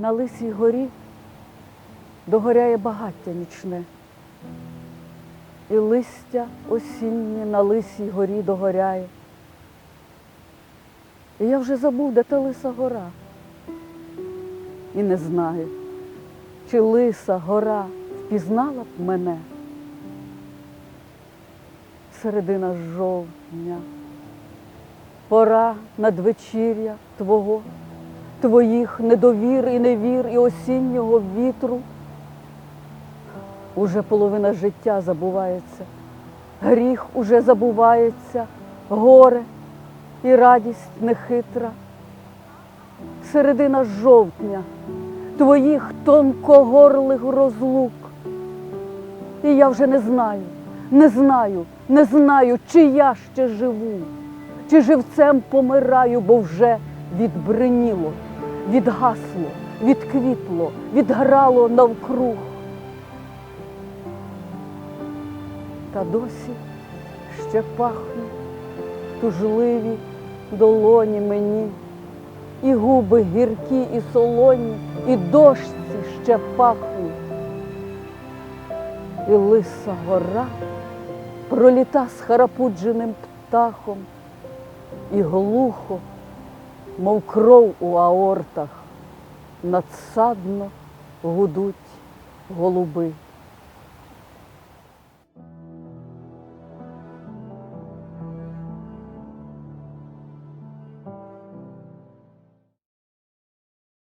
На лисій горі догоряє багаття нічне, і листя осіннє на лисій горі догоряє. І я вже забув, де та лиса гора. І не знаю, чи лиса гора впізнала б мене. Середина жовтня, пора надвечір'я твого, твоїх недовір і невір і осіннього вітру. Уже половина життя забувається, гріх уже забувається, горе і радість нехитра. Середина жовтня, твоїх тонкогорлих розлук. І я вже не знаю, не знаю, не знаю, чи я ще живу, чи живцем помираю, бо вже відбриніло, відгасло, відквітло, відграло навкруг. Та досі ще пахнуть тужливі долоні мені, і губи гіркі і солоні, і дошці ще пахнуть. І лиса гора проліта з харапудженим птахом, і глухо, мов кров у аортах, надсадно гудуть голуби.